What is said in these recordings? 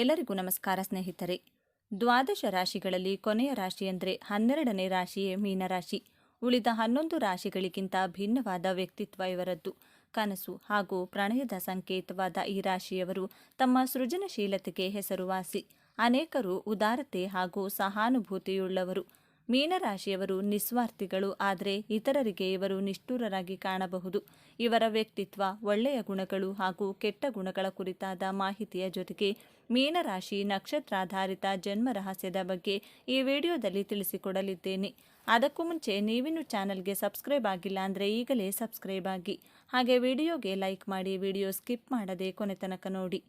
ಎಲ್ಲರಿಗೂ ನಮಸ್ಕಾರ ಸ್ನೇಹಿತರೆ. ದ್ವಾದಶ ರಾಶಿಗಳಲ್ಲಿ ಕೊನೆಯ ರಾಶಿ ಅಂದರೆ ಹನ್ನೆರಡನೇ ರಾಶಿಯೇ ಮೀನರಾಶಿ ಉಳಿದ ಹನ್ನೊಂದು ರಾಶಿಗಳಿಗಿಂತ ಭಿನ್ನವಾದ ವ್ಯಕ್ತಿತ್ವ ಇವರದ್ದು. ಕನಸು ಹಾಗೂ ಪ್ರಣಯದ ಸಂಕೇತವಾದ ಈ ರಾಶಿಯವರು ತಮ್ಮ ಸೃಜನಶೀಲತೆಗೆ ಹೆಸರುವಾಸಿ. ಅನೇಕರು ಉದಾರತೆ ಹಾಗೂ ಸಹಾನುಭೂತಿಯುಳ್ಳವರು. ಮೀನರಾಶಿಯವರು ನಿಸ್ವಾರ್ಥಿಗಳು, ಆದರೆ ಇತರರಿಗೆ ಇವರು ನಿಷ್ಠುರರಾಗಿ ಕಾಣಬಹುದು. ಇವರ ವ್ಯಕ್ತಿತ್ವ, ಒಳ್ಳೆಯ ಗುಣಗಳು ಹಾಗೂ ಕೆಟ್ಟ ಗುಣಗಳ ಕುರಿತಾದ ಮಾಹಿತಿಯ ಜೊತೆಗೆ ಮೀನರಾಶಿ ನಕ್ಷತ್ರಾಧಾರಿತ ಜನ್ಮ ರಹಸ್ಯದ ಬಗ್ಗೆ ಈ ವಿಡಿಯೋದಲ್ಲಿ ತಿಳಿಸಿಕೊಡಲಿದ್ದೇನೆ. ಅದಕ್ಕೂ ಮುಂಚೆ ನೀವಿನ್ನು ಚಾನಲ್ಗೆ ಸಬ್ಸ್ಕ್ರೈಬ್ ಆಗಿಲ್ಲ ಅಂದರೆ ಈಗಲೇ ಸಬ್ಸ್ಕ್ರೈಬ್ ಆಗಿ. ಹಾಗೆ ವಿಡಿಯೋಗೆ ಲೈಕ್ ಮಾಡಿ ವಿಡಿಯೋ ಸ್ಕಿಪ್ ಮಾಡದೆ ಕೊನೆ ತನಕ ನೋಡಿ.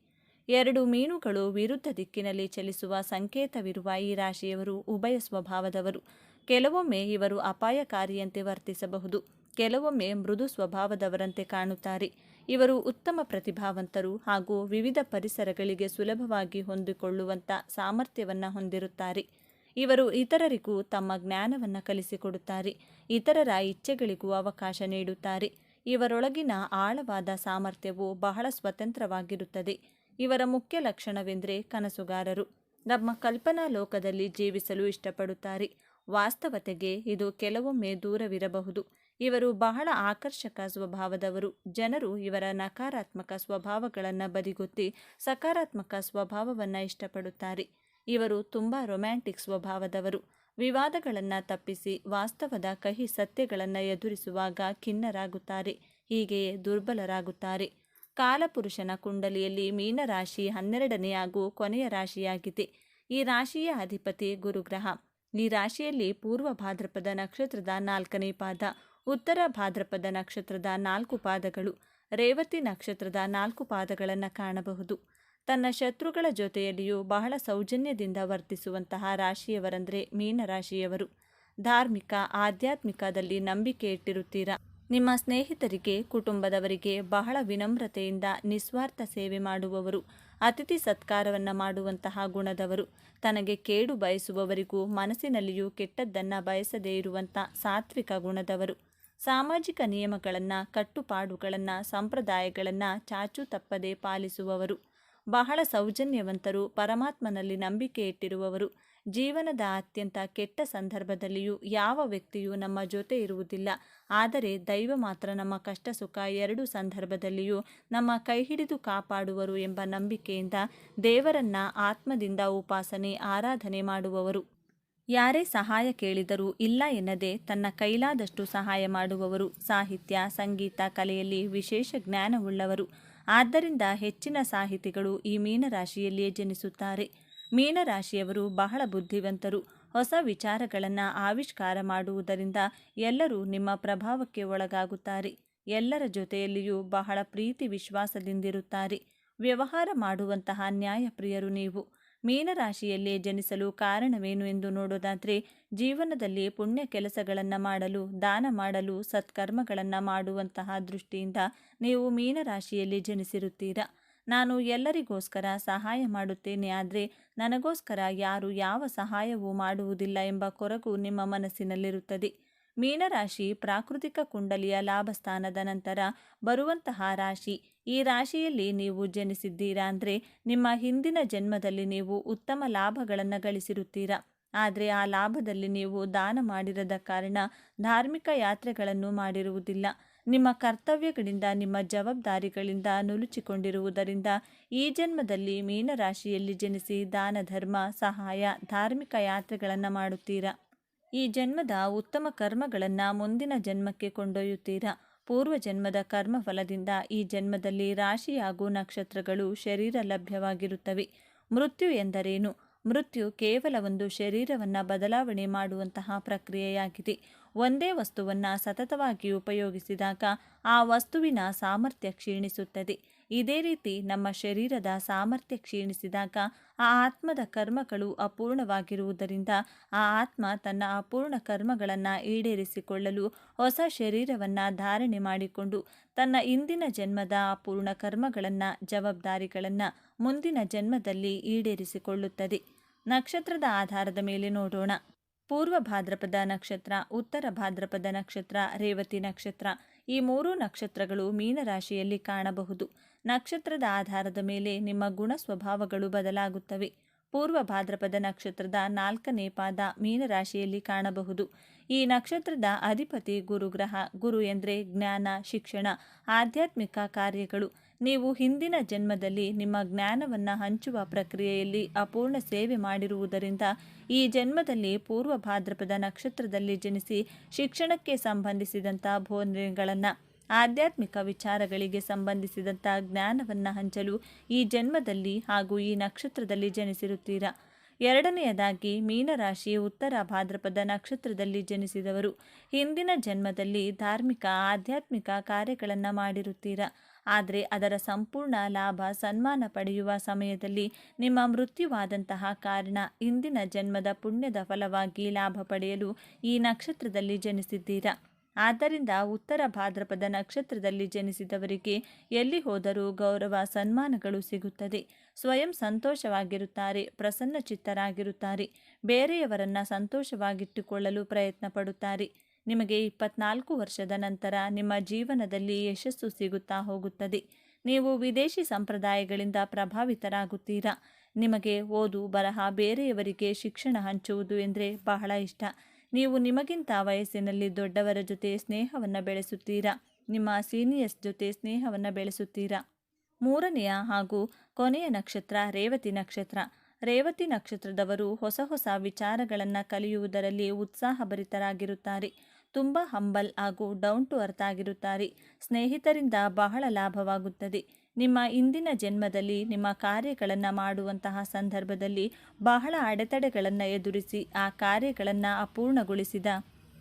ಎರಡು ಮೀನುಗಳು ವಿರುದ್ಧ ದಿಕ್ಕಿನಲ್ಲಿ ಚಲಿಸುವ ಸಂಕೇತವಿರುವ ಈ ರಾಶಿಯವರು ಉಭಯ ಸ್ವಭಾವದವರು. ಕೆಲವೊಮ್ಮೆ ಇವರು ಅಪಾಯಕಾರಿಯಂತೆ ವರ್ತಿಸಬಹುದು, ಕೆಲವೊಮ್ಮೆ ಮೃದು ಸ್ವಭಾವದವರಂತೆ ಕಾಣುತ್ತಾರೆ. ಇವರು ಉತ್ತಮ ಪ್ರತಿಭಾವಂತರು ಹಾಗೂ ವಿವಿಧ ಪರಿಸರಗಳಿಗೆ ಸುಲಭವಾಗಿ ಹೊಂದಿಕೊಳ್ಳುವಂಥ ಸಾಮರ್ಥ್ಯವನ್ನು ಹೊಂದಿರುತ್ತಾರೆ. ಇವರು ಇತರರಿಗೂ ತಮ್ಮ ಜ್ಞಾನವನ್ನು ಕಲಿಸಿಕೊಡುತ್ತಾರೆ, ಇತರರ ಇಚ್ಛೆಗಳಿಗೂ ಅವಕಾಶ ನೀಡುತ್ತಾರೆ. ಇವರೊಳಗಿನ ಆಳವಾದ ಸಾಮರ್ಥ್ಯವು ಬಹಳ ಸ್ವತಂತ್ರವಾಗಿರುತ್ತದೆ. ಇವರ ಮುಖ್ಯ ಲಕ್ಷಣವೆಂದರೆ ಕನಸುಗಾರರು. ನಮ್ಮ ಕಲ್ಪನಾ ಲೋಕದಲ್ಲಿ ಜೀವಿಸಲು ಇಷ್ಟಪಡುತ್ತಾರೆ. ವಾಸ್ತವತೆಗೆ ಇದು ಕೆಲವೊಮ್ಮೆ ದೂರವಿರಬಹುದು. ಇವರು ಬಹಳ ಆಕರ್ಷಕ ಸ್ವಭಾವದವರು. ಜನರು ಇವರ ನಕಾರಾತ್ಮಕ ಸ್ವಭಾವಗಳನ್ನು ಬದಿಗೊತ್ತಿ ಸಕಾರಾತ್ಮಕ ಸ್ವಭಾವವನ್ನು ಇಷ್ಟಪಡುತ್ತಾರೆ. ಇವರು ತುಂಬ ರೊಮ್ಯಾಂಟಿಕ್ ಸ್ವಭಾವದವರು. ವಿವಾದಗಳನ್ನು ತಪ್ಪಿಸಿ ವಾಸ್ತವದ ಕಹಿ ಸತ್ಯಗಳನ್ನು ಎದುರಿಸುವಾಗ ಖಿನ್ನರಾಗುತ್ತಾರೆ. ಹೀಗೆಯೇ ದುರ್ಬಲರಾಗುತ್ತಾರೆ. ಕಾಲಪುರುಷನ ಕುಂಡಲಿಯಲ್ಲಿ ಮೀನರಾಶಿ ಹನ್ನೆರಡನೇ ಹಾಗೂ ಕೊನೆಯ ರಾಶಿಯಾಗಿದೆ. ಈ ರಾಶಿಯ ಅಧಿಪತಿ ಗುರುಗ್ರಹ. ಈ ರಾಶಿಯಲ್ಲಿ ಪೂರ್ವ ಭಾದ್ರಪದ ನಕ್ಷತ್ರದ ನಾಲ್ಕನೇ ಪಾದ, ಉತ್ತರ ಭಾದ್ರಪದ ನಕ್ಷತ್ರದ ನಾಲ್ಕು ಪಾದಗಳು, ರೇವತಿ ನಕ್ಷತ್ರದ ನಾಲ್ಕು ಪಾದಗಳನ್ನು ಕಾಣಬಹುದು. ತನ್ನ ಶತ್ರುಗಳ ಜೊತೆಯಲ್ಲಿಯೂ ಬಹಳ ಸೌಜನ್ಯದಿಂದ ವರ್ತಿಸುವಂತಹ ರಾಶಿಯವರಂದರೆ ಮೀನರಾಶಿಯವರು. ಧಾರ್ಮಿಕ, ಆಧ್ಯಾತ್ಮಿಕದಲ್ಲಿ ನಂಬಿಕೆ ಇಟ್ಟಿರುತ್ತೀರಾ? ನಿಮ್ಮ ಸ್ನೇಹಿತರಿಗೆ, ಕುಟುಂಬದವರಿಗೆ ಬಹಳ ವಿನಮ್ರತೆಯಿಂದ ನಿಸ್ವಾರ್ಥ ಸೇವೆ ಮಾಡುವವರು, ಅತಿಥಿ ಸತ್ಕಾರವನ್ನು ಮಾಡುವಂತಹ ಗುಣದವರು. ತನಗೆ ಕೇಡು ಬಯಸುವವರಿಗೂ ಮನಸ್ಸಿನಲ್ಲಿಯೂ ಕೆಟ್ಟದ್ದನ್ನು ಬಯಸದೇ ಇರುವಂಥ ಸಾತ್ವಿಕ ಗುಣದವರು. ಸಾಮಾಜಿಕ ನಿಯಮಗಳನ್ನು, ಕಟ್ಟುಪಾಡುಗಳನ್ನು, ಸಂಪ್ರದಾಯಗಳನ್ನು ಚಾಚು ತಪ್ಪದೆ ಪಾಲಿಸುವವರು. ಬಹಳ ಸೌಜನ್ಯವಂತರು, ಪರಮಾತ್ಮನಲ್ಲಿ ನಂಬಿಕೆ ಇಟ್ಟಿರುವವರು. ಜೀವನದ ಅತ್ಯಂತ ಕೆಟ್ಟ ಸಂದರ್ಭದಲ್ಲಿಯೂ ಯಾವ ವ್ಯಕ್ತಿಯೂ ನಮ್ಮ ಜೊತೆ ಇರುವುದಿಲ್ಲ. ಆದರೆ ದೈವ ಮಾತ್ರ ನಮ್ಮ ಕಷ್ಟ ಸುಖ ಎರಡೂ ಸಂದರ್ಭದಲ್ಲಿಯೂ ನಮ್ಮ ಕೈ ಹಿಡಿದು ಕಾಪಾಡುವರು ಎಂಬ ನಂಬಿಕೆಯಿಂದ ದೇವರನ್ನ ಆತ್ಮದಿಂದ ಉಪಾಸನೆ, ಆರಾಧನೆ ಮಾಡುವವರು. ಯಾರೇ ಸಹಾಯ ಕೇಳಿದರೂ ಇಲ್ಲ ಎನ್ನದೆ ತನ್ನ ಕೈಲಾದಷ್ಟು ಸಹಾಯ ಮಾಡುವವರು. ಸಾಹಿತ್ಯ, ಸಂಗೀತ ಕಲೆಯಲ್ಲಿ ವಿಶೇಷ ಜ್ಞಾನವುಳ್ಳವರು. ಆದ್ದರಿಂದ ಹೆಚ್ಚಿನ ಸಾಹಿತಿಗಳು ಈ ಮೀನರಾಶಿಯಲ್ಲಿಯೇ ಜನಿಸುತ್ತಾರೆ. ಮೀನರಾಶಿಯವರು ಬಹಳ ಬುದ್ಧಿವಂತರು. ಹೊಸ ವಿಚಾರಗಳನ್ನು ಆವಿಷ್ಕಾರ ಮಾಡುವುದರಿಂದ ಎಲ್ಲರೂ ನಿಮ್ಮ ಪ್ರಭಾವಕ್ಕೆ ಒಳಗಾಗುತ್ತಾರೆ. ಎಲ್ಲರ ಜೊತೆಯಲ್ಲಿಯೂ ಬಹಳ ಪ್ರೀತಿ ವಿಶ್ವಾಸದಿಂದಿರುತ್ತಾರೆ. ವ್ಯವಹಾರ ಮಾಡುವಂತಹ ನ್ಯಾಯಪ್ರಿಯರು ನೀವು. ಮೀನರಾಶಿಯಲ್ಲಿ ಜನಿಸಲು ಕಾರಣವೇನು ಎಂದು ನೋಡೋದಾದರೆ, ಜೀವನದಲ್ಲಿ ಪುಣ್ಯ ಕೆಲಸಗಳನ್ನು ಮಾಡಲು, ದಾನ ಮಾಡಲು, ಸತ್ಕರ್ಮಗಳನ್ನು ಮಾಡುವಂತಹ ದೃಷ್ಟಿಯಿಂದ ನೀವು ಮೀನರಾಶಿಯಲ್ಲಿ ಜನಿಸಿರುತ್ತೀರಾ? ನಾನು ಎಲ್ಲರಿಗೋಸ್ಕರ ಸಹಾಯ ಮಾಡುತ್ತೇನೆ, ಆದರೆ ನನಗೋಸ್ಕರ ಯಾರು ಯಾವ ಸಹಾಯವೂ ಮಾಡುವುದಿಲ್ಲ ಎಂಬ ಕೊರಗು ನಿಮ್ಮ ಮನಸ್ಸಿನಲ್ಲಿರುತ್ತದೆ. ಮೀನರಾಶಿ ಪ್ರಾಕೃತಿಕ ಕುಂಡಲಿಯ ಲಾಭಸ್ಥಾನದ ನಂತರ ಬರುವಂತಹ ರಾಶಿ. ಈ ರಾಶಿಯಲ್ಲಿ ನೀವು ಜನಿಸಿದ್ದೀರಾ ಅಂದರೆ ನಿಮ್ಮ ಹಿಂದಿನ ಜನ್ಮದಲ್ಲಿ ನೀವು ಉತ್ತಮ ಲಾಭಗಳನ್ನು ಗಳಿಸಿರುತ್ತೀರಾ? ಆದರೆ ಆ ಲಾಭದಲ್ಲಿ ನೀವು ದಾನ ಮಾಡಿರದ ಕಾರಣ ಧಾರ್ಮಿಕ ಯಾತ್ರೆಗಳನ್ನು ಮಾಡಿರುವುದಿಲ್ಲ. ನಿಮ್ಮ ಕರ್ತವ್ಯಗಳಿಂದ, ನಿಮ್ಮ ಜವಾಬ್ದಾರಿಗಳಿಂದ ನುಲುಚಿಕೊಂಡಿರುವುದರಿಂದ ಈ ಜನ್ಮದಲ್ಲಿ ಮೀನರಾಶಿಯಲ್ಲಿ ಜನಿಸಿ ದಾನ, ಧರ್ಮ, ಸಹಾಯ, ಧಾರ್ಮಿಕ ಯಾತ್ರೆಗಳನ್ನು ಮಾಡುತ್ತೀರಾ. ಈ ಜನ್ಮದ ಉತ್ತಮ ಕರ್ಮಗಳನ್ನು ಮುಂದಿನ ಜನ್ಮಕ್ಕೆ ಕೊಂಡೊಯ್ಯುತ್ತೀರಾ. ಪೂರ್ವ ಜನ್ಮದ ಕರ್ಮಫಲದಿಂದ ಈ ಜನ್ಮದಲ್ಲಿ ರಾಶಿ ಹಾಗೂ ನಕ್ಷತ್ರಗಳು ಶರೀರ ಲಭ್ಯವಾಗಿರುತ್ತವೆ. ಮೃತ್ಯು ಎಂದರೇನು? ಮೃತ್ಯು ಕೇವಲ ಒಂದು ಶರೀರವನ್ನು ಬದಲಾವಣೆ ಮಾಡುವಂತಹ ಪ್ರಕ್ರಿಯೆಯಾಗಿದೆ. ಒಂದೇ ವಸ್ತುವನ್ನು ಸತತವಾಗಿ ಉಪಯೋಗಿಸಿದಾಗ ಆ ವಸ್ತುವಿನ ಸಾಮರ್ಥ್ಯ ಕ್ಷೀಣಿಸುತ್ತದೆ. ಇದೇ ರೀತಿ ನಮ್ಮ ಶರೀರದ ಸಾಮರ್ಥ್ಯ ಕ್ಷೀಣಿಸಿದಾಗ ಆ ಆತ್ಮದ ಕರ್ಮಗಳು ಅಪೂರ್ಣವಾಗಿರುವುದರಿಂದ ಆ ಆತ್ಮ ತನ್ನ ಅಪೂರ್ಣ ಕರ್ಮಗಳನ್ನು ಈಡೇರಿಸಿಕೊಳ್ಳಲು ಹೊಸ ಶರೀರವನ್ನು ಧಾರಣೆ ಮಾಡಿಕೊಂಡು ತನ್ನ ಇಂದಿನ ಜನ್ಮದ ಅಪೂರ್ಣ ಕರ್ಮಗಳನ್ನು, ಜವಾಬ್ದಾರಿಗಳನ್ನು ಮುಂದಿನ ಜನ್ಮದಲ್ಲಿ ಈಡೇರಿಸಿಕೊಳ್ಳುತ್ತದೆ. ನಕ್ಷತ್ರದ ಆಧಾರದ ಮೇಲೆ ನೋಡೋಣ. ಪೂರ್ವ ಭಾದ್ರಪದ ನಕ್ಷತ್ರ, ಉತ್ತರ ಭಾದ್ರಪದ ನಕ್ಷತ್ರ, ರೇವತಿ ನಕ್ಷತ್ರ ಈ ಮೂರೂ ನಕ್ಷತ್ರಗಳು ಮೀನರಾಶಿಯಲ್ಲಿ ಕಾಣಬಹುದು. ನಕ್ಷತ್ರದ ಆಧಾರದ ಮೇಲೆ ನಿಮ್ಮ ಗುಣ ಸ್ವಭಾವಗಳು ಬದಲಾಗುತ್ತವೆ. ಪೂರ್ವ ಭಾದ್ರಪದ ನಕ್ಷತ್ರದ ನಾಲ್ಕನೇ ಪಾದ ಮೀನರಾಶಿಯಲ್ಲಿ ಕಾಣಬಹುದು. ಈ ನಕ್ಷತ್ರದ ಅಧಿಪತಿ ಗುರುಗ್ರಹ, ಗುರು ಎಂದರೆ ಜ್ಞಾನ, ಶಿಕ್ಷಣ, ಆಧ್ಯಾತ್ಮಿಕ ಕಾರ್ಯಗಳು. ನೀವು ಹಿಂದಿನ ಜನ್ಮದಲ್ಲಿ ನಿಮ್ಮ ಜ್ಞಾನವನ್ನು ಹಂಚುವ ಪ್ರಕ್ರಿಯೆಯಲ್ಲಿ ಅಪೂರ್ಣ ಸೇವೆ ಮಾಡಿರುವುದರಿಂದ ಈ ಜನ್ಮದಲ್ಲಿ ಪೂರ್ವ ಭಾದ್ರಪದ ನಕ್ಷತ್ರದಲ್ಲಿ ಜನಿಸಿ ಶಿಕ್ಷಣಕ್ಕೆ ಸಂಬಂಧಿಸಿದಂಥ ಬೋಧನೆಗಳನ್ನು, ಆಧ್ಯಾತ್ಮಿಕ ವಿಚಾರಗಳಿಗೆ ಸಂಬಂಧಿಸಿದಂಥ ಜ್ಞಾನವನ್ನು ಹಂಚಲು ಈ ಜನ್ಮದಲ್ಲಿ ಹಾಗೂ ಈ ನಕ್ಷತ್ರದಲ್ಲಿ ಜನಿಸಿರುತ್ತೀರಾ? ಎರಡನೆಯದಾಗಿ ಮೀನರಾಶಿ ಉತ್ತರ ಭಾದ್ರಪದ ನಕ್ಷತ್ರದಲ್ಲಿ ಜನಿಸಿದವರು. ಹಿಂದಿನ ಜನ್ಮದಲ್ಲಿ ಧಾರ್ಮಿಕ, ಆಧ್ಯಾತ್ಮಿಕ ಕಾರ್ಯಗಳನ್ನು ಮಾಡಿರುತ್ತೀರಾ? ಆದರೆ ಅದರ ಸಂಪೂರ್ಣ ಲಾಭ, ಸನ್ಮಾನ ಪಡೆಯುವ ಸಮಯದಲ್ಲಿ ನಿಮ್ಮ ಮೃತ್ಯುವಾದಂತಹ ಕಾರಣ ಇಂದಿನ ಜನ್ಮದ ಪುಣ್ಯದ ಫಲವಾಗಿ ಲಾಭ ಪಡೆಯಲು ಈ ನಕ್ಷತ್ರದಲ್ಲಿ ಜನಿಸಿದ್ದೀರಾ? ಆದ್ದರಿಂದ ಉತ್ತರ ಭಾದ್ರಪದ ನಕ್ಷತ್ರದಲ್ಲಿ ಜನಿಸಿದವರಿಗೆ ಎಲ್ಲಿ ಹೋದರೂ ಗೌರವ, ಸನ್ಮಾನಗಳು ಸಿಗುತ್ತದೆ. ಸ್ವಯಂ ಸಂತೋಷವಾಗಿರುತ್ತಾರೆ ಪ್ರಸನ್ನ ಚಿತ್ತರಾಗಿರುತ್ತಾರೆ ಬೇರೆಯವರನ್ನ ಸಂತೋಷವಾಗಿಟ್ಟುಕೊಳ್ಳಲು ಪ್ರಯತ್ನ ಪಡುತ್ತಾರೆ ನಿಮಗೆ ಇಪ್ಪತ್ನಾಲ್ಕು ವರ್ಷದ ನಂತರ ನಿಮ್ಮ ಜೀವನದಲ್ಲಿ ಯಶಸ್ಸು ಸಿಗುತ್ತಾ ಹೋಗುತ್ತದೆ. ನೀವು ವಿದೇಶಿ ಸಂಪ್ರದಾಯಗಳಿಂದ ಪ್ರಭಾವಿತರಾಗುತ್ತೀರಾ? ನಿಮಗೆ ಓದು ಬರಹ ಬೇರೆಯವರಿಗೆ ಶಿಕ್ಷಣ ಹಂಚುವುದು ಎಂದರೆ ಬಹಳ ಇಷ್ಟ. ನೀವು ನಿಮಗಿಂತ ವಯಸ್ಸಿನಲ್ಲಿ ದೊಡ್ಡವರ ಜೊತೆ ಸ್ನೇಹವನ್ನು ಬೆಳೆಸುತ್ತೀರಾ? ನಿಮ್ಮ ಸೀನಿಯರ್ಸ್ ಜೊತೆ ಸ್ನೇಹವನ್ನು ಬೆಳೆಸುತ್ತೀರಾ? ಮೂರನೆಯ ಹಾಗೂ ಕೊನೆಯ ನಕ್ಷತ್ರ ರೇವತಿ ನಕ್ಷತ್ರ. ರೇವತಿ ನಕ್ಷತ್ರದವರು ಹೊಸ ಹೊಸ ವಿಚಾರಗಳನ್ನು ಕಲಿಯುವುದರಲ್ಲಿ ಉತ್ಸಾಹಭರಿತರಾಗಿರುತ್ತಾರೆ. ತುಂಬ ಹಂಬಲ್ ಹಾಗೂ ಡೌನ್ ಟು ಅರ್ಥ ಆಗಿರುತ್ತಾರೆ. ಸ್ನೇಹಿತರಿಂದ ಬಹಳ ಲಾಭವಾಗುತ್ತದೆ. ನಿಮ್ಮ ಇಂದಿನ ಜನ್ಮದಲ್ಲಿ ನಿಮ್ಮ ಕಾರ್ಯಗಳನ್ನು ಮಾಡುವಂತಹ ಸಂದರ್ಭದಲ್ಲಿ ಬಹಳ ಅಡೆತಡೆಗಳನ್ನು ಎದುರಿಸಿ ಆ ಕಾರ್ಯಗಳನ್ನು ಅಪೂರ್ಣಗೊಳಿಸಿದ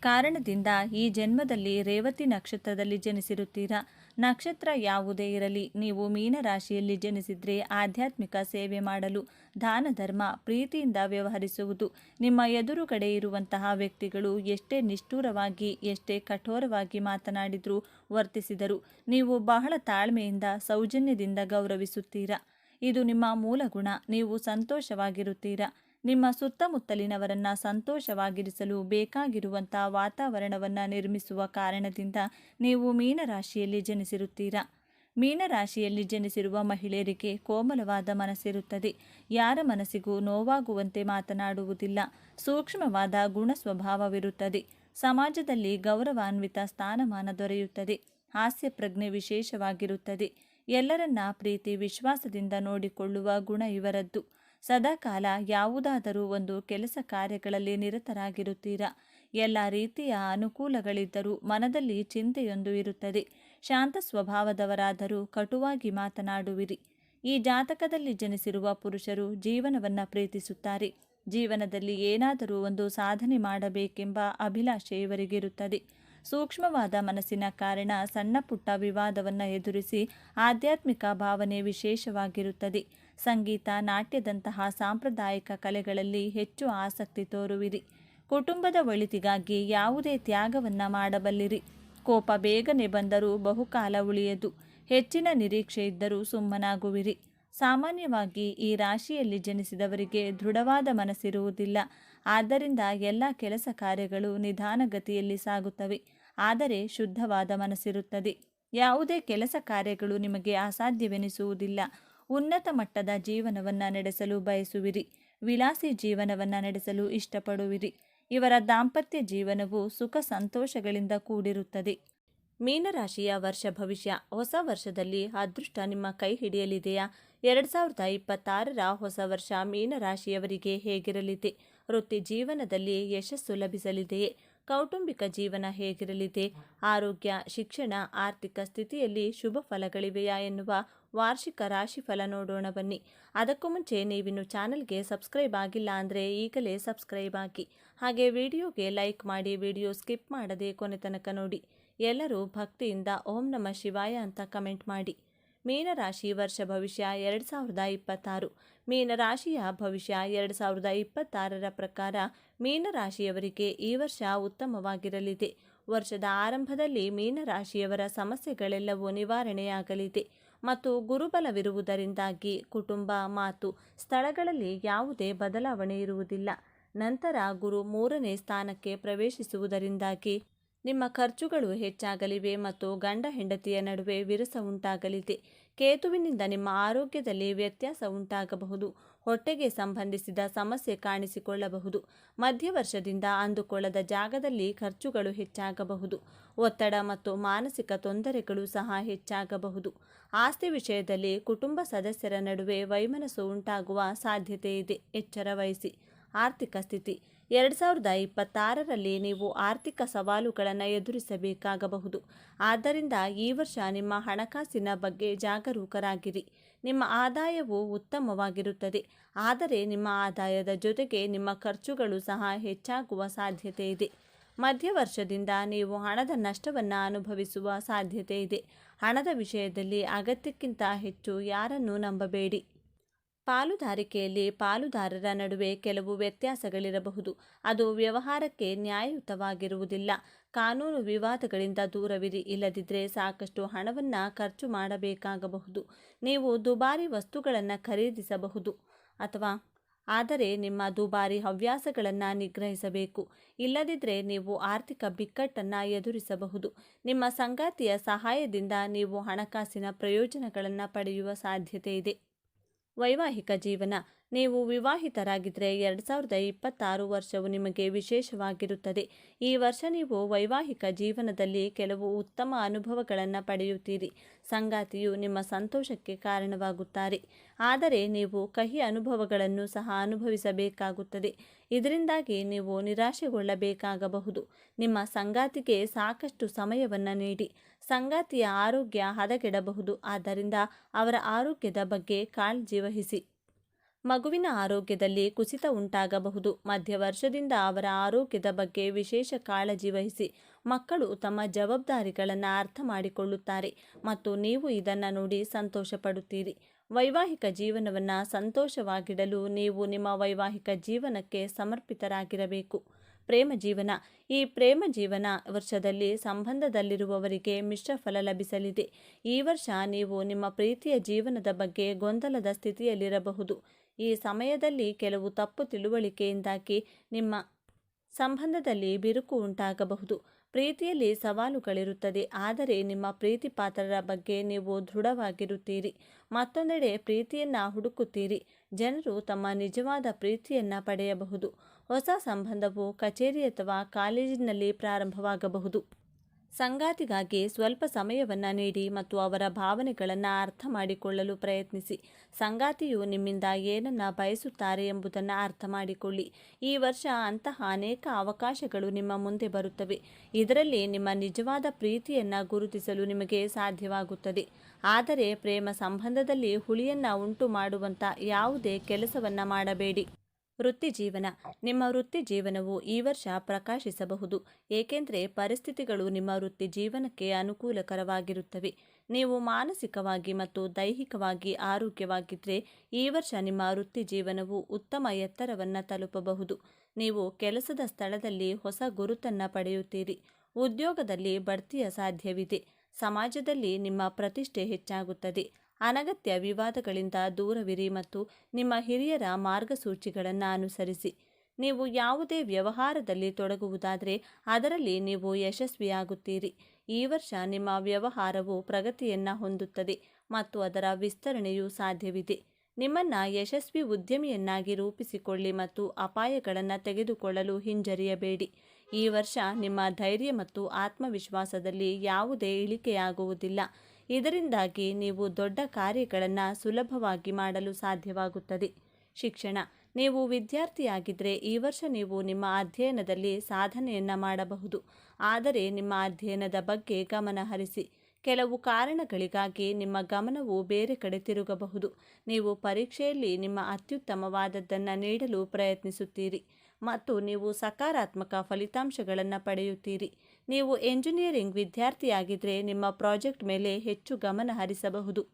ಕಾರಣದಿಂದ ಈ ಜನ್ಮದಲ್ಲಿ ರೇವತಿ ನಕ್ಷತ್ರದಲ್ಲಿ ಜನಿಸಿರುತ್ತೀರಾ? ನಕ್ಷತ್ರ ಯಾವುದೇ ಇರಲಿ, ನೀವು ಮೀನರಾಶಿಯಲ್ಲಿ ಜನಿಸಿದ್ರೆ ಆಧ್ಯಾತ್ಮಿಕ ಸೇವೆ ಮಾಡಲು, ದಾನ ಧರ್ಮ ಪ್ರೀತಿಯಿಂದ ವ್ಯವಹರಿಸುವುದು. ನಿಮ್ಮ ಎದುರುಗಡೆ ಇರುವಂತಹ ವ್ಯಕ್ತಿಗಳು ಎಷ್ಟೇ ನಿಷ್ಠೂರವಾಗಿ, ಎಷ್ಟೇ ಕಠೋರವಾಗಿ ಮಾತನಾಡಿದರೂ ವರ್ತಿಸಿದರು ನೀವು ಬಹಳ ತಾಳ್ಮೆಯಿಂದ, ಸೌಜನ್ಯದಿಂದ ಗೌರವಿಸುತ್ತೀರಾ. ಇದು ನಿಮ್ಮ ಮೂಲ ಗುಣ, ನೀವು ಸಂತೋಷವಾಗಿರುತ್ತೀರಾ. ನಿಮ್ಮ ಸುತ್ತಮುತ್ತಲಿನವರನ್ನ ಸಂತೋಷವಾಗಿರಿಸಲು ಬೇಕಾಗಿರುವಂಥ ವಾತಾವರಣವನ್ನು ನಿರ್ಮಿಸುವ ಕಾರಣದಿಂದ ನೀವು ಮೀನರಾಶಿಯಲ್ಲಿ ಜನಿಸಿರುತ್ತೀರಾ? ಮೀನರಾಶಿಯಲ್ಲಿ ಜನಿಸಿರುವ ಮಹಿಳೆಯರಿಗೆ ಕೋಮಲವಾದ ಮನಸ್ಸಿರುತ್ತದೆ. ಯಾರ ಮನಸ್ಸಿಗೂ ನೋವಾಗುವಂತೆ ಮಾತನಾಡುವುದಿಲ್ಲ. ಸೂಕ್ಷ್ಮವಾದ ಗುಣ ಸ್ವಭಾವವಿರುತ್ತದೆ ಸಮಾಜದಲ್ಲಿ ಗೌರವಾನ್ವಿತ ಸ್ಥಾನಮಾನ ದೊರೆಯುತ್ತದೆ. ಹಾಸ್ಯ ಪ್ರಜ್ಞೆ ವಿಶೇಷವಾಗಿರುತ್ತದೆ. ಎಲ್ಲರನ್ನ ಪ್ರೀತಿ, ವಿಶ್ವಾಸದಿಂದ ನೋಡಿಕೊಳ್ಳುವ ಗುಣ ಇವರದ್ದು. ಸದಾಕಾಲ ಯಾವುದಾದರೂ ಒಂದು ಕೆಲಸ ಕಾರ್ಯಗಳಲ್ಲಿ ನಿರತರಾಗಿರುತ್ತೀರಾ? ಎಲ್ಲ ರೀತಿಯ ಅನುಕೂಲಗಳಿದ್ದರೂ ಮನದಲ್ಲಿ ಚಿಂತೆಯೊಂದು ಇರುತ್ತದೆ. ಶಾಂತ ಸ್ವಭಾವದವರಾದರೂ ಕಟುವಾಗಿ ಮಾತನಾಡುವಿರಿ. ಈ ಜಾತಕದಲ್ಲಿ ಜನಿಸಿರುವ ಪುರುಷರು ಜೀವನವನ್ನು ಪ್ರೀತಿಸುತ್ತಾರೆ. ಜೀವನದಲ್ಲಿ ಏನಾದರೂ ಒಂದು ಸಾಧನೆ ಮಾಡಬೇಕೆಂಬ ಅಭಿಲಾಷೆ ಇವರಿಗಿರುತ್ತದೆ. ಸೂಕ್ಷ್ಮವಾದ ಮನಸ್ಸಿನ ಕಾರಣ ಸಣ್ಣ ಪುಟ್ಟ ವಿವಾದವನ್ನು ಎದುರಿಸಿ ಆಧ್ಯಾತ್ಮಿಕ ಭಾವನೆ ವಿಶೇಷವಾಗಿರುತ್ತದೆ. ಸಂಗೀತ, ನಾಟ್ಯದಂತಹ ಸಾಂಪ್ರದಾಯಿಕ ಕಲೆಗಳಲ್ಲಿ ಹೆಚ್ಚು ಆಸಕ್ತಿ ತೋರುವಿರಿ. ಕುಟುಂಬದ ಒಳಿತಿಗಾಗಿ ಯಾವುದೇ ತ್ಯಾಗವನ್ನು ಮಾಡಬಲ್ಲಿರಿ. ಕೋಪ ಬೇಗನೆ ಬಂದರೂ ಬಹುಕಾಲ ಉಳಿಯದು. ಹೆಚ್ಚಿನ ನಿರೀಕ್ಷೆ ಇದ್ದರೂ ಸುಮ್ಮನಾಗುವಿರಿ. ಸಾಮಾನ್ಯವಾಗಿ ಈ ರಾಶಿಯಲ್ಲಿ ಜನಿಸಿದವರಿಗೆ ದೃಢವಾದ ಮನಸ್ಸಿರುವುದಿಲ್ಲ. ಆದ್ದರಿಂದ ಎಲ್ಲ ಕೆಲಸ ಕಾರ್ಯಗಳು ನಿಧಾನಗತಿಯಲ್ಲಿ ಸಾಗುತ್ತವೆ. ಆದರೆ ಶುದ್ಧವಾದ ಮನಸ್ಸಿರುತ್ತದೆ. ಯಾವುದೇ ಕೆಲಸ ಕಾರ್ಯಗಳು ನಿಮಗೆ ಅಸಾಧ್ಯವೆನಿಸುವುದಿಲ್ಲ. ಉನ್ನತ ಮಟ್ಟದ ಜೀವನವನ್ನು ನಡೆಸಲು ಬಯಸುವಿರಿ. ವಿಲಾಸಿ ಜೀವನವನ್ನು ನಡೆಸಲು ಇಷ್ಟಪಡುವಿರಿ. ಇವರ ದಾಂಪತ್ಯ ಜೀವನವು ಸುಖ ಸಂತೋಷಗಳಿಂದ ಕೂಡಿರುತ್ತದೆ. ಮೀನರಾಶಿಯ ವರ್ಷ ಭವಿಷ್ಯ. ಹೊಸ ವರ್ಷದಲ್ಲಿ ಅದೃಷ್ಟ ನಿಮ್ಮ ಕೈ ಹಿಡಿಯಲಿದೆಯಾ? ಎರಡು ಸಾವಿರದ ಇಪ್ಪತ್ತಾರರ ಹೊಸ ವರ್ಷ ಮೀನರಾಶಿಯವರಿಗೆ ಹೇಗಿರಲಿದೆ? ವೃತ್ತಿ ಜೀವನದಲ್ಲಿ ಯಶಸ್ಸು ಲಭಿಸಲಿದೆಯೇ? ಕೌಟುಂಬಿಕ ಜೀವನ ಹೇಗಿರಲಿದೆ? ಆರೋಗ್ಯ, ಶಿಕ್ಷಣ, ಆರ್ಥಿಕ ಸ್ಥಿತಿಯಲ್ಲಿ ಶುಭ ಫಲಗಳಿವೆಯಾ ಎನ್ನುವ ವಾರ್ಷಿಕ ರಾಶಿಫಲ ನೋಡೋಣ ಬನ್ನಿ. ಅದಕ್ಕೂ ಮುಂಚೆ ನೀವಿನ್ನು ಚಾನಲ್ಗೆ ಸಬ್ಸ್ಕ್ರೈಬ್ ಆಗಿಲ್ಲ ಅಂದರೆ ಈಗಲೇ ಸಬ್ಸ್ಕ್ರೈಬ್ ಆಗಿ ಹಾಗೆ ವಿಡಿಯೋಗೆ ಲೈಕ್ ಮಾಡಿ ವಿಡಿಯೋ ಸ್ಕಿಪ್ ಮಾಡದೆ ಕೊನೆ ತನಕ ನೋಡಿ. ಎಲ್ಲರೂ ಭಕ್ತಿಯಿಂದ ಓಂ ನಮ ಶಿವಾಯ ಅಂತ ಕಮೆಂಟ್ ಮಾಡಿ. ಮೀನರಾಶಿ ವರ್ಷ ಭವಿಷ್ಯ ಎರಡು ಸಾವಿರದ ಇಪ್ಪತ್ತಾರು. ಮೀನರಾಶಿಯ ಭವಿಷ್ಯ ಎರಡು ಸಾವಿರದ ಇಪ್ಪತ್ತಾರರ ಪ್ರಕಾರ ಮೀನರಾಶಿಯವರಿಗೆ ಈ ವರ್ಷ ಉತ್ತಮವಾಗಿರಲಿದೆ. ವರ್ಷದ ಆರಂಭದಲ್ಲಿ ಮೀನರಾಶಿಯವರ ಸಮಸ್ಯೆಗಳೆಲ್ಲವೂ ನಿವಾರಣೆಯಾಗಲಿದೆ. ಮತ್ತು ಗುರುಬಲವಿರುವುದರಿಂದಾಗಿ ಕುಟುಂಬ, ಮಾತು, ಸ್ಥಳಗಳಲ್ಲಿ ಯಾವುದೇ ಬದಲಾವಣೆ ಇರುವುದಿಲ್ಲ. ನಂತರ ಗುರು ಮೂರನೇ ಸ್ಥಾನಕ್ಕೆ ಪ್ರವೇಶಿಸುವುದರಿಂದಾಗಿ ನಿಮ್ಮ ಖರ್ಚುಗಳು ಹೆಚ್ಚಾಗಲಿವೆ ಮತ್ತು ಗಂಡ ಹೆಂಡತಿಯ ನಡುವೆ ವಿರಸ ಉಂಟಾಗಲಿದೆ. ಕೇತುವಿನಿಂದ ನಿಮ್ಮ ಆರೋಗ್ಯದಲ್ಲಿ ವ್ಯತ್ಯಾಸ ಉಂಟಾಗಬಹುದು. ಹೊಟ್ಟೆಗೆ ಸಂಬಂಧಿಸಿದ ಸಮಸ್ಯೆ ಕಾಣಿಸಿಕೊಳ್ಳಬಹುದು. ಮಧ್ಯವರ್ಷದಿಂದ ಅಂದುಕೊಳ್ಳದ ಜಾಗದಲ್ಲಿ ಖರ್ಚುಗಳು ಹೆಚ್ಚಾಗಬಹುದು. ಒತ್ತಡ ಮತ್ತು ಮಾನಸಿಕ ತೊಂದರೆಗಳು ಸಹ ಹೆಚ್ಚಾಗಬಹುದು. ಆಸ್ತಿ ವಿಷಯದಲ್ಲಿ ಕುಟುಂಬ ಸದಸ್ಯರ ನಡುವೆ ವೈಮನಸ್ಸು ಉಂಟಾಗುವ ಸಾಧ್ಯತೆ ಇದೆ. ಎಚ್ಚರ ವಹಿಸಿ. ಆರ್ಥಿಕ ಸ್ಥಿತಿ. ಎರಡು ಸಾವಿರದ ಇಪ್ಪತ್ತಾರರಲ್ಲಿ ನೀವು ಆರ್ಥಿಕ ಸವಾಲುಗಳನ್ನು ಎದುರಿಸಬೇಕಾಗಬಹುದು. ಆದ್ದರಿಂದ ಈ ವರ್ಷ ನಿಮ್ಮ ಹಣಕಾಸಿನ ಬಗ್ಗೆ ಜಾಗರೂಕರಾಗಿರಿ. ನಿಮ್ಮ ಆದಾಯವು ಉತ್ತಮವಾಗಿರುತ್ತದೆ. ಆದರೆ ನಿಮ್ಮ ಆದಾಯದ ಜೊತೆಗೆ ನಿಮ್ಮ ಖರ್ಚುಗಳು ಸಹ ಹೆಚ್ಚಾಗುವ ಸಾಧ್ಯತೆ ಇದೆ. ಮಧ್ಯವರ್ಷದಿಂದ ನೀವು ಹಣದ ನಷ್ಟವನ್ನು ಅನುಭವಿಸುವ ಸಾಧ್ಯತೆ ಇದೆ. ಹಣದ ವಿಷಯದಲ್ಲಿ ಅಗತ್ಯಕ್ಕಿಂತ ಹೆಚ್ಚು ಯಾರನ್ನೂ ನಂಬಬೇಡಿ. ಪಾಲುದಾರಿಕೆಯಲ್ಲಿ ಪಾಲುದಾರರ ನಡುವೆ ಕೆಲವು ವ್ಯತ್ಯಾಸಗಳಿರಬಹುದು. ಅದು ವ್ಯವಹಾರಕ್ಕೆ ನ್ಯಾಯಯುತವಾಗಿರುವುದಿಲ್ಲ. ಕಾನೂನು ವಿವಾದಗಳಿಂದ ದೂರವಿರಿ. ಇಲ್ಲದಿದ್ದರೆ ಸಾಕಷ್ಟು ಹಣವನ್ನು ಖರ್ಚು ಮಾಡಬೇಕಾಗಬಹುದು. ನೀವು ದುಬಾರಿ ವಸ್ತುಗಳನ್ನು ಖರೀದಿಸಬಹುದು ಅಥವಾ ಆದರೆ ನಿಮ್ಮ ದುಬಾರಿ ಹವ್ಯಾಸಗಳನ್ನು ನಿಗ್ರಹಿಸಬೇಕು. ಇಲ್ಲದಿದ್ದರೆ ನೀವು ಆರ್ಥಿಕ ಬಿಕ್ಕಟ್ಟನ್ನು ಎದುರಿಸಬಹುದು. ನಿಮ್ಮ ಸಂಗಾತಿಯ ಸಹಾಯದಿಂದ ನೀವು ಹಣಕಾಸಿನ ಪ್ರಯೋಜನಗಳನ್ನು ಪಡೆಯುವ ಸಾಧ್ಯತೆ ಇದೆ. ವೈವಾಹಿಕ ಜೀವನ ನೀವು ವಿವಾಹಿತರಾಗಿದ್ದರೆ ಎರಡು ಸಾವಿರದ ಇಪ್ಪತ್ತಾರು ವರ್ಷವು ನಿಮಗೆ ವಿಶೇಷವಾಗಿರುತ್ತದೆ. ಈ ವರ್ಷ ನೀವು ವೈವಾಹಿಕ ಜೀವನದಲ್ಲಿ ಕೆಲವು ಉತ್ತಮ ಅನುಭವಗಳನ್ನು ಪಡೆಯುತ್ತೀರಿ. ಸಂಗಾತಿಯು ನಿಮ್ಮ ಸಂತೋಷಕ್ಕೆ ಕಾರಣವಾಗುತ್ತಾರೆ. ಆದರೆ ನೀವು ಕಹಿ ಅನುಭವಗಳನ್ನು ಸಹ ಅನುಭವಿಸಬೇಕಾಗುತ್ತದೆ. ಇದರಿಂದಾಗಿ ನೀವು ನಿರಾಶೆಗೊಳ್ಳಬೇಕಾಗಬಹುದು. ನಿಮ್ಮ ಸಂಗಾತಿಗೆ ಸಾಕಷ್ಟು ಸಮಯವನ್ನು ನೀಡಿ. ಸಂಗಾತಿಯ ಆರೋಗ್ಯ ಹದಗೆಡಬಹುದು. ಆದ್ದರಿಂದ ಅವರ ಆರೋಗ್ಯದ ಬಗ್ಗೆ ಕಾಳಜಿ ವಹಿಸಿ. ಮಗುವಿನ ಆರೋಗ್ಯದಲ್ಲಿ ಕುಸಿತ ಉಂಟಾಗಬಹುದು. ಮಧ್ಯ ವರ್ಷದಿಂದ ಅವರ ಆರೋಗ್ಯದ ಬಗ್ಗೆ ವಿಶೇಷ ಕಾಳಜಿ ವಹಿಸಿ ಮಕ್ಕಳು ತಮ್ಮ ಜವಾಬ್ದಾರಿಗಳನ್ನು ಅರ್ಥ ಮಾಡಿಕೊಳ್ಳುತ್ತಾರೆ ಮತ್ತು ನೀವು ಇದನ್ನು ನೋಡಿ ಸಂತೋಷಪಡುತ್ತೀರಿ. ವೈವಾಹಿಕ ಜೀವನವನ್ನು ಸಂತೋಷವಾಗಿಡಲು ನೀವು ನಿಮ್ಮ ವೈವಾಹಿಕ ಜೀವನಕ್ಕೆ ಸಮರ್ಪಿತರಾಗಿರಬೇಕು. ಪ್ರೇಮ ಜೀವನ. ಈ ಪ್ರೇಮ ಜೀವನ ವರ್ಷದಲ್ಲಿ ಸಂಬಂಧದಲ್ಲಿರುವವರಿಗೆ ಮಿಶ್ರ ಫಲ ಲಭಿಸಲಿದೆ. ಈ ವರ್ಷ ನೀವು ನಿಮ್ಮ ಪ್ರೀತಿಯ ಜೀವನದ ಬಗ್ಗೆ ಗೊಂದಲದ ಸ್ಥಿತಿಯಲ್ಲಿರಬಹುದು. ಈ ಸಮಯದಲ್ಲಿ ಕೆಲವು ತಪ್ಪು ತಿಳುವಳಿಕೆಯಿಂದಾಗಿ ನಿಮ್ಮ ಸಂಬಂಧದಲ್ಲಿ ಬಿರುಕು ಉಂಟಾಗಬಹುದು. ಪ್ರೀತಿಯಲ್ಲಿ ಸವಾಲುಗಳಿರುತ್ತದೆ. ಆದರೆ ನಿಮ್ಮ ಪ್ರೀತಿ ಪಾತ್ರರ ಬಗ್ಗೆ ನೀವು ದೃಢವಾಗಿರುತ್ತೀರಿ. ಮತ್ತೊಂದೆಡೆ ಪ್ರೀತಿಯನ್ನು ಹುಡುಕುತ್ತೀರಿ. ಜನರು ತಮ್ಮ ನಿಜವಾದ ಪ್ರೀತಿಯನ್ನು ಪಡೆಯಬಹುದು. ಹೊಸ ಸಂಬಂಧವು ಕಚೇರಿ ಅಥವಾ ಕಾಲೇಜಿನಲ್ಲಿ ಪ್ರಾರಂಭವಾಗಬಹುದು. ಸಂಗಾತಿಗಾಗಿ ಸ್ವಲ್ಪ ಸಮಯವನ್ನು ನೀಡಿ ಮತ್ತು ಅವರ ಭಾವನೆಗಳನ್ನು ಅರ್ಥ ಮಾಡಿಕೊಳ್ಳಲು ಪ್ರಯತ್ನಿಸಿ. ಸಂಗಾತಿಯು ನಿಮ್ಮಿಂದ ಏನನ್ನ ಬಯಸುತ್ತಾರೆ ಎಂಬುದನ್ನು ಅರ್ಥ ಮಾಡಿಕೊಳ್ಳಿ. ಈ ವರ್ಷ ಅಂತಹ ಅನೇಕ ಅವಕಾಶಗಳು ನಿಮ್ಮ ಮುಂದೆ ಬರುತ್ತವೆ. ಇದರಲ್ಲಿ ನಿಮ್ಮ ನಿಜವಾದ ಪ್ರೀತಿಯನ್ನು ಗುರುತಿಸಲು ನಿಮಗೆ ಸಾಧ್ಯವಾಗುತ್ತದೆ. ಆದರೆ ಪ್ರೇಮ ಸಂಬಂಧದಲ್ಲಿ ಹುಳಿಯನ್ನು ಉಂಟು ಮಾಡುವಂಥ ಯಾವುದೇ ಕೆಲಸವನ್ನು ಮಾಡಬೇಡಿ. ವೃತ್ತಿ ಜೀವನ. ನಿಮ್ಮ ವೃತ್ತಿ ಜೀವನವು ಈ ವರ್ಷ ಪ್ರಕಾಶಿಸಬಹುದು. ಏಕೆಂದರೆ ಪರಿಸ್ಥಿತಿಗಳು ನಿಮ್ಮ ವೃತ್ತಿ ಜೀವನಕ್ಕೆ ಅನುಕೂಲಕರವಾಗಿರುತ್ತವೆ. ನೀವು ಮಾನಸಿಕವಾಗಿ ಮತ್ತು ದೈಹಿಕವಾಗಿ ಆರೋಗ್ಯವಾಗಿದ್ದರೆ ಈ ವರ್ಷ ನಿಮ್ಮ ವೃತ್ತಿ ಜೀವನವು ಉತ್ತಮ ಎತ್ತರವನ್ನು ತಲುಪಬಹುದು. ನೀವು ಕೆಲಸದ ಸ್ಥಳದಲ್ಲಿ ಹೊಸ ಗುರುತನ್ನು ಪಡೆಯುತ್ತೀರಿ. ಉದ್ಯೋಗದಲ್ಲಿ ಬಡ್ತಿಯ ಸಾಧ್ಯವಿದೆ. ಸಮಾಜದಲ್ಲಿ ನಿಮ್ಮ ಪ್ರತಿಷ್ಠೆ ಹೆಚ್ಚಾಗುತ್ತದೆ. ಅನಗತ್ಯ ವಿವಾದಗಳಿಂದ ದೂರವಿರಿ ಮತ್ತು ನಿಮ್ಮ ಹಿರಿಯರ ಮಾರ್ಗಸೂಚಿಗಳನ್ನು ಅನುಸರಿಸಿ. ನೀವು ಯಾವುದೇ ವ್ಯವಹಾರದಲ್ಲಿ ತೊಡಗುವುದಾದರೆ ಅದರಲ್ಲಿ ನೀವು ಯಶಸ್ವಿಯಾಗುತ್ತೀರಿ. ಈ ವರ್ಷ ನಿಮ್ಮ ವ್ಯವಹಾರವು ಪ್ರಗತಿಯನ್ನು ಹೊಂದುತ್ತದೆ ಮತ್ತು ಅದರ ವಿಸ್ತರಣೆಯೂ ಸಾಧ್ಯವಿದೆ. ನಿಮ್ಮನ್ನು ಯಶಸ್ವಿ ಉದ್ಯಮಿಯನ್ನಾಗಿ ರೂಪಿಸಿಕೊಳ್ಳಿ ಮತ್ತು ಅಪಾಯಗಳನ್ನು ತೆಗೆದುಕೊಳ್ಳಲು ಹಿಂಜರಿಯಬೇಡಿ. ಈ ವರ್ಷ ನಿಮ್ಮ ಧೈರ್ಯ ಮತ್ತು ಆತ್ಮವಿಶ್ವಾಸದಲ್ಲಿ ಯಾವುದೇ ಇಳಿಕೆಯಾಗುವುದಿಲ್ಲ. ಇದರಿಂದಾಗಿ ನೀವು ದೊಡ್ಡ ಕಾರ್ಯಗಳನ್ನು ಸುಲಭವಾಗಿ ಮಾಡಲು ಸಾಧ್ಯವಾಗುತ್ತದೆ. ಶಿಕ್ಷಣ. ನೀವು ವಿದ್ಯಾರ್ಥಿಯಾಗಿದ್ದರೆ ಈ ವರ್ಷ ನೀವು ನಿಮ್ಮ ಅಧ್ಯಯನದಲ್ಲಿ ಸಾಧನೆಯನ್ನು ಮಾಡಬಹುದು. ಆದರೆ ನಿಮ್ಮ ಅಧ್ಯಯನದ ಬಗ್ಗೆ ಗಮನ ಹರಿಸಿ. ಕೆಲವು ಕಾರಣಗಳಿಗಾಗಿ ನಿಮ್ಮ ಗಮನವು ಬೇರೆ ಕಡೆ ತಿರುಗಬಹುದು. ನೀವು ಪರೀಕ್ಷೆಯಲ್ಲಿ ನಿಮ್ಮ ಅತ್ಯುತ್ತಮವಾದದ್ದನ್ನು ನೀಡಲು ಪ್ರಯತ್ನಿಸುತ್ತೀರಿ. ಮತ್ತು ನೀವು ಸಕಾರಾತ್ಮಕ ಫಲಿತಾಂಶಗಳನ್ನು ಪಡೆಯುತ್ತೀರಿ. ನೀವು ಎಂಜಿನಿಯರಿಂಗ್ ವಿದ್ಯಾರ್ಥಿಯಾಗಿದ್ದರೆ ನಿಮ್ಮ ಪ್ರಾಜೆಕ್ಟ್ ಮೇಲೆ ಹೆಚ್ಚು ಗಮನ ಹರಿಸಬಹುದು.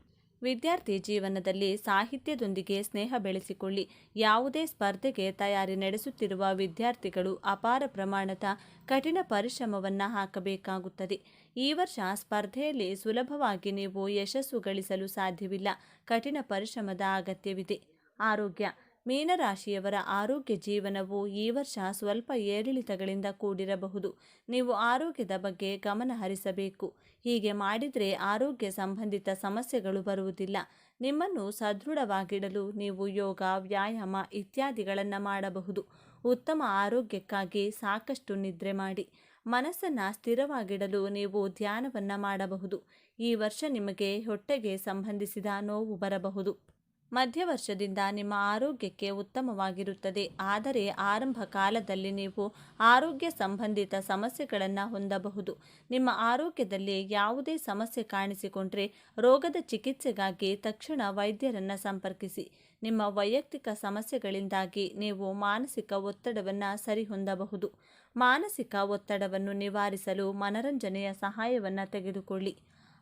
ವಿದ್ಯಾರ್ಥಿ ಜೀವನದಲ್ಲಿ ಸಾಹಿತ್ಯದೊಂದಿಗೆ ಸ್ನೇಹ ಬೆಳೆಸಿಕೊಳ್ಳಿ. ಯಾವುದೇ ಸ್ಪರ್ಧೆಗೆ ತಯಾರಿ ನಡೆಸುತ್ತಿರುವ ವಿದ್ಯಾರ್ಥಿಗಳು ಅಪಾರ ಪ್ರಮಾಣದ ಕಠಿಣ ಪರಿಶ್ರಮವನ್ನು ಹಾಕಬೇಕಾಗುತ್ತದೆ. ಈ ವರ್ಷ ಸ್ಪರ್ಧೆಯಲ್ಲಿ ಸುಲಭವಾಗಿ ನೀವು ಯಶಸ್ಸು ಗಳಿಸಲು ಸಾಧ್ಯವಿಲ್ಲ. ಕಠಿಣ ಪರಿಶ್ರಮದ ಅಗತ್ಯವಿದೆ. ಆರೋಗ್ಯ. ಮೀನರಾಶಿಯವರ ಆರೋಗ್ಯ ಜೀವನವು ಈ ವರ್ಷ ಸ್ವಲ್ಪ ಏರಿಳಿತಗಳಿಂದ ಕೂಡಿರಬಹುದು. ನೀವು ಆರೋಗ್ಯದ ಬಗ್ಗೆ ಗಮನ ಹರಿಸಬೇಕು. ಹೀಗೆ ಮಾಡಿದರೆ ಆರೋಗ್ಯ ಸಂಬಂಧಿತ ಸಮಸ್ಯೆಗಳು ಬರುವುದಿಲ್ಲ. ನಿಮ್ಮನ್ನು ಸದೃಢವಾಗಿಡಲು ನೀವು ಯೋಗ, ವ್ಯಾಯಾಮ ಇತ್ಯಾದಿಗಳನ್ನು ಮಾಡಬಹುದು. ಉತ್ತಮ ಆರೋಗ್ಯಕ್ಕಾಗಿ ಸಾಕಷ್ಟು ನಿದ್ರೆ ಮಾಡಿ. ಮನಸ್ಸನ್ನು ಸ್ಥಿರವಾಗಿಡಲು ನೀವು ಧ್ಯಾನವನ್ನು ಮಾಡಬಹುದು. ಈ ವರ್ಷ ನಿಮಗೆ ಹೊಟ್ಟೆಗೆ ಸಂಬಂಧಿಸಿದ ನೋವು ಬರಬಹುದು. ಮಧ್ಯವರ್ಷದಿಂದ ನಿಮ್ಮ ಆರೋಗ್ಯಕ್ಕೆ ಉತ್ತಮವಾಗಿರುತ್ತದೆ. ಆದರೆ ಆರಂಭ ಕಾಲದಲ್ಲಿ ನೀವು ಆರೋಗ್ಯ ಸಂಬಂಧಿತ ಸಮಸ್ಯೆಗಳನ್ನು ಹೊಂದಬಹುದು. ನಿಮ್ಮ ಆರೋಗ್ಯದಲ್ಲಿ ಯಾವುದೇ ಸಮಸ್ಯೆ ಕಾಣಿಸಿಕೊಂಡ್ರೆ ರೋಗದ ಚಿಕಿತ್ಸೆಗಾಗಿ ತಕ್ಷಣ ವೈದ್ಯರನ್ನು ಸಂಪರ್ಕಿಸಿ. ನಿಮ್ಮ ವೈಯಕ್ತಿಕ ಸಮಸ್ಯೆಗಳಿಂದಾಗಿ ನೀವು ಮಾನಸಿಕ ಒತ್ತಡವನ್ನು ಸರಿಹೊಂದಬಹುದು. ಮಾನಸಿಕ ಒತ್ತಡವನ್ನು ನಿವಾರಿಸಲು ಮನರಂಜನೆಯ ಸಹಾಯವನ್ನು ತೆಗೆದುಕೊಳ್ಳಿ.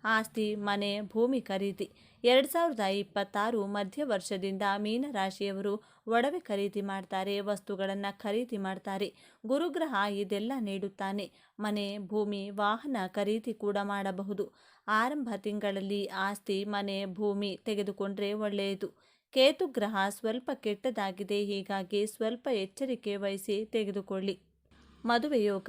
ಆಸ್ತಿ, ಮನೆ, ಭೂಮಿ ಖರೀದಿ. ಎರಡು ಸಾವಿರದ ಇಪ್ಪತ್ತಾರು ಮಧ್ಯ ವರ್ಷದಿಂದ ಮೀನರಾಶಿಯವರು ಒಡವೆ ಖರೀದಿ ಮಾಡ್ತಾರೆ, ವಸ್ತುಗಳನ್ನು ಖರೀದಿ ಮಾಡ್ತಾರೆ. ಗುರುಗ್ರಹ ಇದೆಲ್ಲ ನೀಡುತ್ತಾನೆ. ಮನೆ, ಭೂಮಿ, ವಾಹನ ಖರೀದಿ ಕೂಡ ಮಾಡಬಹುದು. ಆರಂಭ ತಿಂಗಳಲ್ಲಿ ಆಸ್ತಿ, ಮನೆ, ಭೂಮಿ ತೆಗೆದುಕೊಂಡ್ರೆ ಒಳ್ಳೆಯದು. ಕೇತು ಗ್ರಹ ಸ್ವಲ್ಪ ಕೆಟ್ಟದಾಗಿದೆ, ಹೀಗಾಗಿ ಸ್ವಲ್ಪ ಎಚ್ಚರಿಕೆ ವಹಿಸಿ ತೆಗೆದುಕೊಳ್ಳಿ. ಮದುವೆ ಯೋಗ.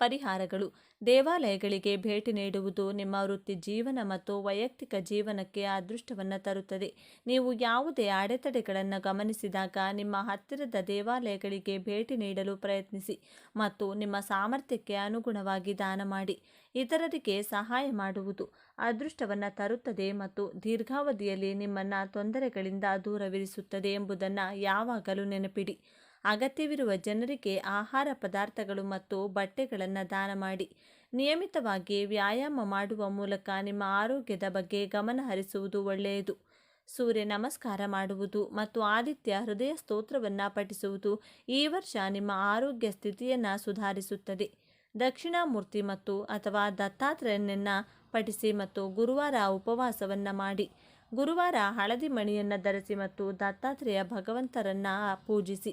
ಪರಿಹಾರಗಳು. ದೇವಾಲಯಗಳಿಗೆ ಭೇಟಿ ನೀಡುವುದು ನಿಮ್ಮ ವೃತ್ತಿ ಜೀವನ ಮತ್ತು ವೈಯಕ್ತಿಕ ಜೀವನಕ್ಕೆ ಅದೃಷ್ಟವನ್ನು ತರುತ್ತದೆ. ನೀವು ಯಾವುದೇ ಅಡೆತಡೆಗಳನ್ನು ಗಮನಿಸಿದಾಗ ನಿಮ್ಮ ಹತ್ತಿರದ ದೇವಾಲಯಗಳಿಗೆ ಭೇಟಿ ನೀಡಲು ಪ್ರಯತ್ನಿಸಿ ಮತ್ತು ನಿಮ್ಮ ಸಾಮರ್ಥ್ಯಕ್ಕೆ ಅನುಗುಣವಾಗಿ ದಾನ ಮಾಡಿ. ಇತರರಿಗೆ ಸಹಾಯ ಮಾಡುವುದು ಅದೃಷ್ಟವನ್ನು ತರುತ್ತದೆ ಮತ್ತು ದೀರ್ಘಾವಧಿಯಲ್ಲಿ ನಿಮ್ಮನ್ನು ತೊಂದರೆಗಳಿಂದ ದೂರವಿರಿಸುತ್ತದೆ ಎಂಬುದನ್ನು ಯಾವಾಗಲೂ ನೆನಪಿಡಿ. ಅಗತ್ಯವಿರುವ ಜನರಿಗೆ ಆಹಾರ ಪದಾರ್ಥಗಳು ಮತ್ತು ಬಟ್ಟೆಗಳನ್ನು ದಾನ ಮಾಡಿ. ನಿಯಮಿತವಾಗಿ ವ್ಯಾಯಾಮ ಮಾಡುವ ಮೂಲಕ ನಿಮ್ಮ ಆರೋಗ್ಯದ ಬಗ್ಗೆ ಗಮನ ಹರಿಸುವುದು ಒಳ್ಳೆಯದು. ಸೂರ್ಯ ನಮಸ್ಕಾರ ಮಾಡುವುದು ಮತ್ತು ಆದಿತ್ಯ ಹೃದಯ ಸ್ತೋತ್ರವನ್ನು ಪಠಿಸುವುದು ಈ ವರ್ಷ ನಿಮ್ಮ ಆರೋಗ್ಯ ಸ್ಥಿತಿಯನ್ನು ಸುಧಾರಿಸುತ್ತದೆ. ದಕ್ಷಿಣಾಮೂರ್ತಿ ಮತ್ತು ಅಥವಾ ದತ್ತಾತ್ರೇಯನನ್ನು ಪಠಿಸಿ ಮತ್ತು ಗುರುವಾರ ಉಪವಾಸವನ್ನು ಮಾಡಿ. ಗುರುವಾರ ಹಳದಿ ಮಣಿಯನ್ನು ಧರಿಸಿ ಮತ್ತು ದತ್ತಾತ್ರೇಯ ಭಗವಂತರನ್ನು ಪೂಜಿಸಿ.